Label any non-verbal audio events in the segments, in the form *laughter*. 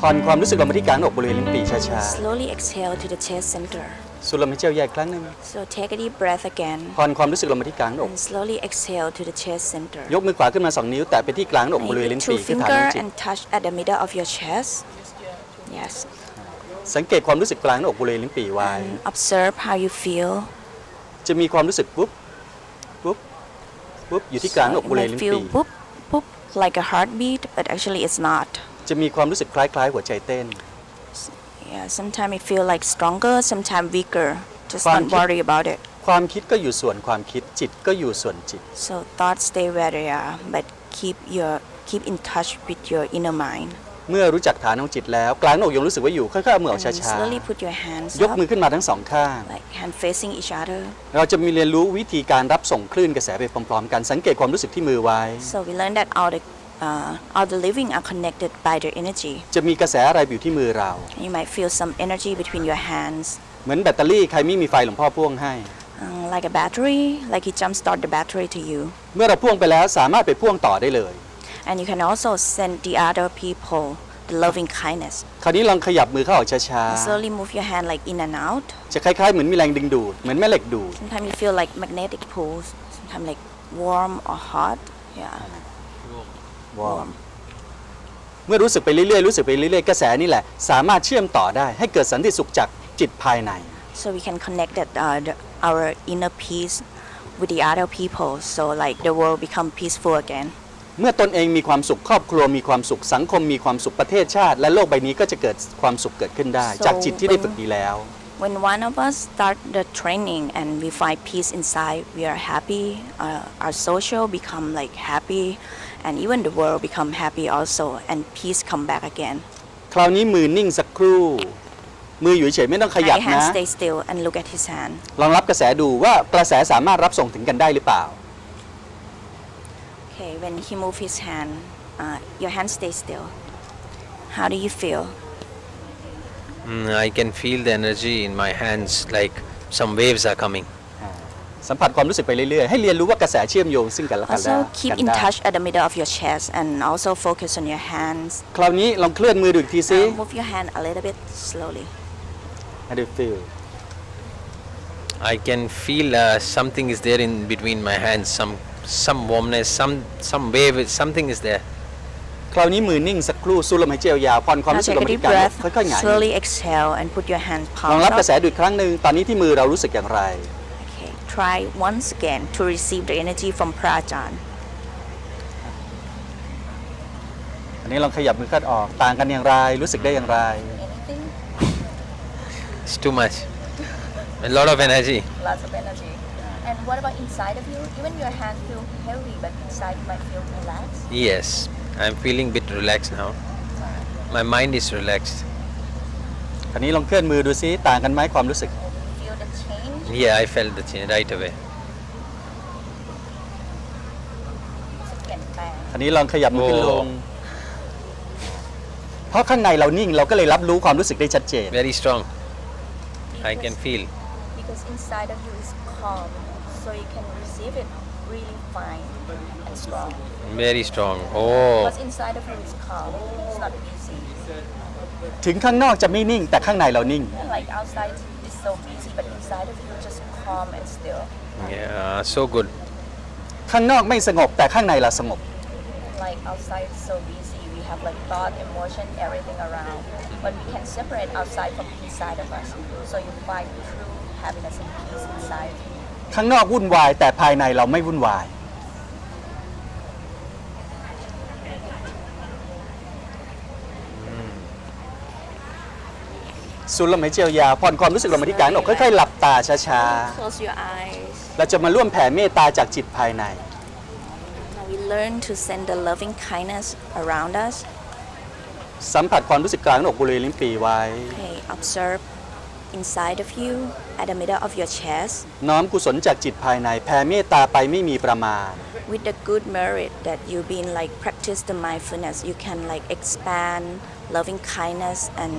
ผ่อนความรู้สึกลงมาที่กลางหน้าอกบริเวณลิ้นปี่ช้า Slowly exhale to the chest center. ๆ สูดลมหายใจยาวอีกครั้งหนึ่ง So take a deep breath again. ผ่อนความรู้สึกลงมาที่กลางหน้าอก And slowly exhale to the chest center. ยกมือขวาขึ้นมาสองนิ้ว แตะไปที่กลางหน้าอก And บริเวณ you ลิ้น lift ปี่ two คือฐานของ finger จิต and touch at the middle of your chest. Yes. สังเกตความรู้สึกกลางหน้าอกบริเวณลิ้นปี่ไว้ And observe how you feel. จะมีความรู้สึกปุ๊บปุ๊บปุ๊บอยู่ที่กลางหน้าอก it บริเวณ might ลิ้น feel ปี่ boop, boop, like a heartbeat, but actually it's not. จะมีความรู้สึกคล้ายๆ หัวใจเต้น Yeah, sometimes it feel like stronger, sometimes weaker. Just Fun don't kid. worry about it. ความคิดก็อยู่ส่วนความคิดจิตก็อยู่ส่วนจิต So thoughts stay where they are, but keep your keep in touch with your inner mind. เมื่อรู้จักฐานของจิตแล้ว กลางหน้าอกยังรู้สึกว่าอยู่ค่อยๆเอามือออก And ช้า slowly put your hands ๆ ยก up, มือขึ้นมาทั้งสองข้าง like hand facing each other. เราจะมีเรียนรู้วิธีการรับส่งคลื่นกระแสไปพร้อมๆ กันสังเกตความรู้สึกที่มือไว้ So we learned that all the uh, all the living are connected by their energy. จะมีกระแสอะไรอยู่ที่มือเรา You might feel some energy between your hands, เหมือนแบตเตอรี่ใครไม่มีไฟหลวงพ่อพ่วงให้ um, like a battery, like he jumpstart the battery to you. เมื่อเราพ่วงไปแล้วสามารถไปพ่วงต่อได้เลย And you can also send the other people the loving kindness. คราวนี้ลองขยับมือเข้าออกช้า Slowly move your hand like in and out. ๆ จะคล้ายๆ เหมือนมีแรงดึงดูด เหมือนแม่เหล็กดูด Sometimes you feel like magnetic pulls, sometimes like warm or hot. Yeah, Warm. เมื่อรู้สึกไปเรื่อยๆรู้สึกไปเรื่อยๆกระแสนี่แหละ สามารถเชื่อมต่อได้ ให้เกิดสันติสุขจากจิตภายใน So we can connect that uh, the, our inner peace with the other people. So like the world become peaceful again. เมื่อตนเองมีความสุขครอบครัวมีความสุขสังคมมีความสุขประเทศชาติ และโลกใบนี้ก็จะเกิดความสุขเกิดขึ้นได้ จากจิตที่ได้ฝึกดีแล้ว When one of us start the training and we find peace inside, we are happy. Uh, our social become like happy, and even the world become happy also, and peace come back again. คราวนี้มือนิ่งสักครู่ มืออยู่เฉยๆไม่ต้องขยับ My hand นะ stay still and look at his hand. ลองรับกระแสดูว่ากระแสสามารถรับส่งถึงกันได้หรือเปล่า Okay, when he move his hand, uh, your hand stay still. How do you feel? Mm, I can feel the energy in my hands like some waves are coming. สัมผัสความรู้สึกไปเรื่อยๆ ให้เรียนรู้ว่ากระแสเชื่อมโยงซึ่งกันและกันได้ Also keep กัน in ได้ touch at the middle of your chest, and also focus on your hands. คราวนี้ลองเคลื่อนมือดูอีกทีซิ Uh, move your hand a little bit slowly. How do you feel I can feel uh, something is there in between my hands, some some warmness, some some wave, something is there. คราวนี้มือนิ่งสักครู่สูดลมหายใจยาวๆผ่อนความ Now รู้สึก take ลง a มา deep ที่กลาง breath. ค่อยๆหงาย Slowly exhale and put your hands ลอง palms รับกระ up. แสดูอีกครั้งหนึ่งตอนนี้ที่มือเรารู้สึกอย่างไร Okay, try once again to receive the energy from Prajan. อันนี้ลองขยับมือขึ้นออกต่างกันอย่างไรรู้สึกได้อย่างไร Anything? It's too much. A lot of energy. Lots of energy. And what about inside of you? Even your hand feel heavy, but inside you might feel relaxed. Yes, I'm feeling bit relaxed now. My mind is relaxed. คราวนี้ลองเคลื่อนมือดูซิต่างกันไหมความรู้สึก Feel the change. Yeah, I felt the change right away. เปลี่ยนแปลงคราวนี้ลองขยับมือขึ้นลโอ้งเพราะข้างในเรานิ่งเราก็เลยรับรู้ความรู้สึกได้ชัดเจน Very strong. I can feel. Because inside of you is calm, so you can receive it really fine and strong. Very strong. Oh, Because inside of you is calm. It's not busy. ถึงข้างนอกจะไม่นิ่งแต่ข้างในเรานิ่ง Like outside is so busy, but inside of you just calm and still. yeah, so good. ข้างนอกไม่สงบแต่ข้างในเราสงบ Like outside is so busy, we have like thought, emotion, everything around. But we can separate outside from inside of us. So you find true happiness and peace inside. ข้างนอกวุ่นวาย แต่ภายในเราไม่วุ่นวายสูดลมหายใจยาวๆผ่อนความรู้สึกลงมาที่กลางอกค่อยๆหลับตาช้า Close your eyes. ๆ เราจะมาร่วมแผ่เมตตาจากจิตภายใน Now we learn to send the loving kindness around us. สัมผัสความรู้สึกกลางอกบริเวณลิ้นปีไว้ Okay, observe inside of you, at the middle of your chest, น้อมกุศลจากจิตภายใน แผ่เมตตาไปไม่มีประมาณ with the good merit that you've been like practice the mindfulness. You can like expand loving kindness and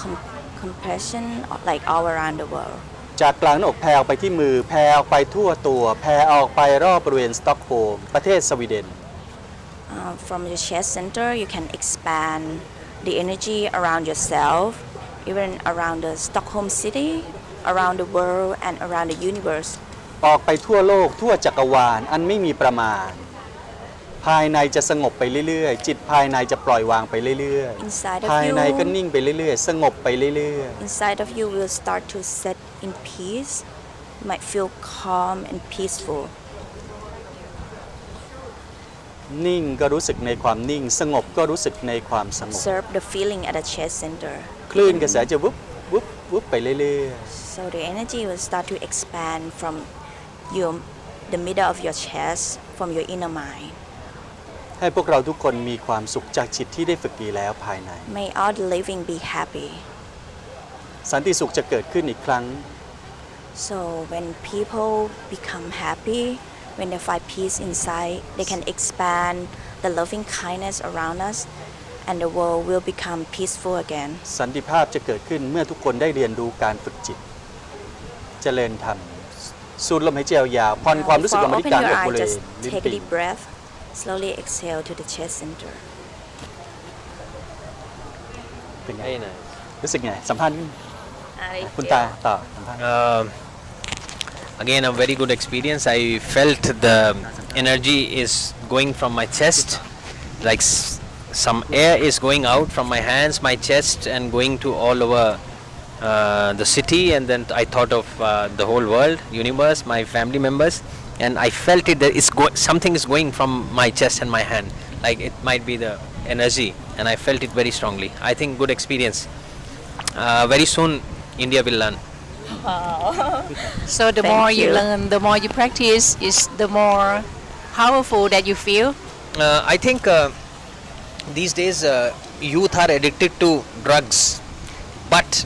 com- compassion like all around the world. จากกลางหน้าอกแผ่ออกไปที่มือ แผ่ออกไปทั่วตัว แผ่ออกไปรอบบริเวณสต็อกโฮล์มประเทศสวีเดน Uh, from your chest center, you can expand the energy around yourself, even around the Stockholm city, around the world, and around the universe. ออกไปทั่วโลกทั่วจักรวาลอันไม่มีประมาณ ภายในจะสงบไปเรื่อยๆ จิตภายในจะปล่อยวางไปเรื่อย Inside ๆ ภายในก็ of you, นิ่งไปเรื่อยๆ สงบไปเรื่อย inside of you will start to set in peace. You might feel calm and peaceful. ๆ นิ่งก็รู้สึกในความนิ่ง สงบก็รู้สึกในความสงบ Observe the feeling at the chest center. คลื่นกระแสจะวุบวุบวุบไปเรื่อย So the energy will start to expand from your the middle of your chest, from your inner mind. ๆ ให้พวกเราทุกคนมีความสุขจากจิตที่ได้ฝึกดีแล้วภายใน May all the living be happy. สันติสุขจะเกิดขึ้นอีกครั้ง So when people become happy, when they find peace inside, they can expand the loving kindness around us, and the world will become peaceful again. สันติภาพจะเกิดขึ้นเมื่อทุกคนได้เรียนรู้การฝึกจิต เจริญธรรม สูดลมหายใจยาวๆผ่อนความรู้สึกออก Before *coughs* มาที่ opening กลาง your อกบ eye, ริเวณ just ลิ้น take a ปี่ deep breath. Slowly exhale to the chest center. เป็นไง Very nice. รู้สึกไง สัมภาษณ์คุณตาต่อสัมภาษณ์ Um again, a very good experience. I felt the energy is going from my chest, like s- some air is going out from my hands, my chest, and going to all over uh, the city. And then I thought of uh, the whole world, universe, my family members, and I felt it that it's go- something is going from my chest and my hand, like it might be the energy, and I felt it very strongly. I think good experience. Uh, very soon, India will learn. *laughs* So the Thank more you. you. learn, the more you practice, is the more powerful that you feel. Uh, I think uh, these days uh, youth are addicted to drugs, but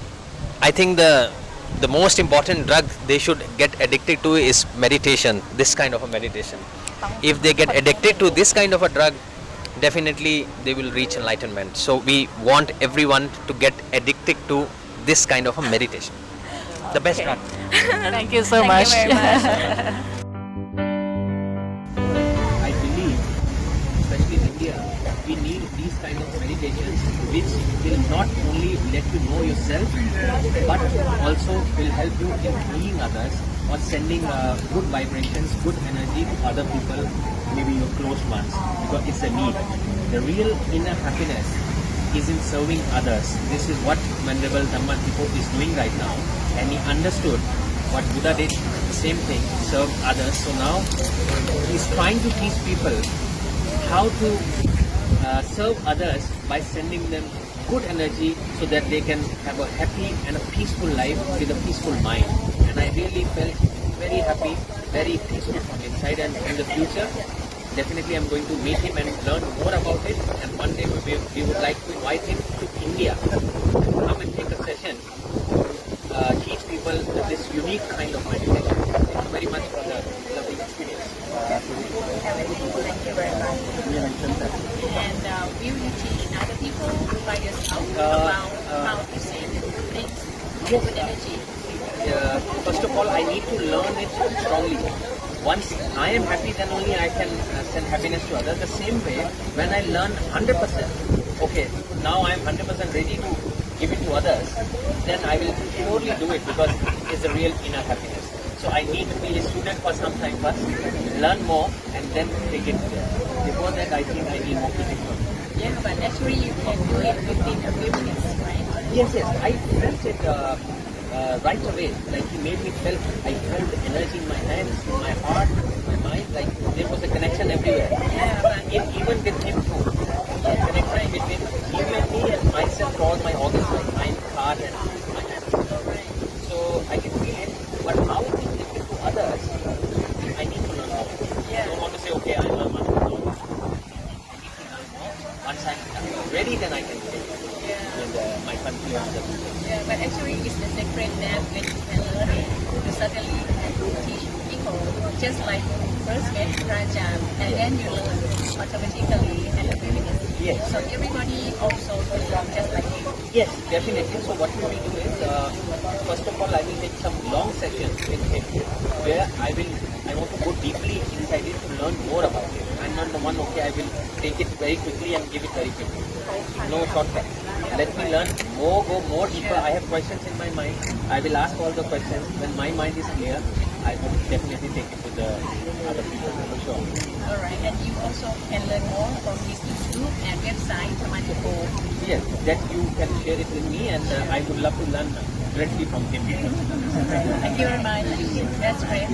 I think the the most important drug they should get addicted to is meditation. This kind of a meditation. If they get addicted to this kind of a drug, definitely they will reach enlightenment. So we want everyone to get addicted to this kind of a meditation. The best drug. *laughs* Thank you so Thank much. you very much. *laughs* these kind of meditations which will not only let you know yourself, but also will help you in healing others or sending uh, good vibrations, good energy to other people, maybe your close ones, because it's a need. The real inner happiness is in serving others. This is what Venerable Dhammapipo is doing right now, and he understood what Buddha did, the same thing, serve others. So now he's trying to teach people how to uh, serve others by sending them good energy so that they can have a happy and a peaceful life with a peaceful mind. And I really felt very happy, very peaceful from inside. And in the future, definitely I'm going to meet him and learn more about it. And one day we, we would like to invite him to India. to Come and take a session uh, teach people this unique kind of meditation. Thank you very much for the lovely experience. And uh, will you teach other people by yourself Uh, about uh, how to say things Energy? Uh, first of all, I need to learn it strongly. Once I am happy, then only I can uh, send happiness to others. The same way, when I learn 100%, okay, now I am 100% ready to give it to others, then I will surely do it because it's a real inner happiness. So I need to be a student for some time first, learn more, and then take it there. Before that, I think I need more physical. Yeah, but actually you can do it within a few minutes? Yes, yes. I felt it uh, uh, right away. Like he made me felt. I felt the energy in my hands, in my heart, my mind. Like there was a connection everywhere. Yeah, In, even with him too. The connection between him and me and myself, all my organs, like mind, heart, and my hands. So I can feel it. But how to give it to others, I need to learn more. I don't want to say, okay, I learn one. No. I need to learn more. Once I'm ready, then I can take it. yeah, In the, my country or other people. yeah, but actually it's the secret that when you can learn it, you suddenly teach people. Just like first get Rajan and then you learn automatically and a. Yes. So everybody also will learn just like you. Yes, definitely. So what we will do is, uh, first of all, I will take some long sessions with him, where I will I want to go deeply inside it to learn more about it. I'm not the one, okay, I will take it very quickly and give it very quickly. No shortcut. Let me learn more, go more deeper. I have questions in my mind. I will ask all the questions. When my mind is clear, I would definitely take it to the other people for sure. All right, and you also can learn more from his YouTube and website, Tamaniko. Yes, that you can share it with me and uh, I would love to learn directly from him. Thank you very much. That's great.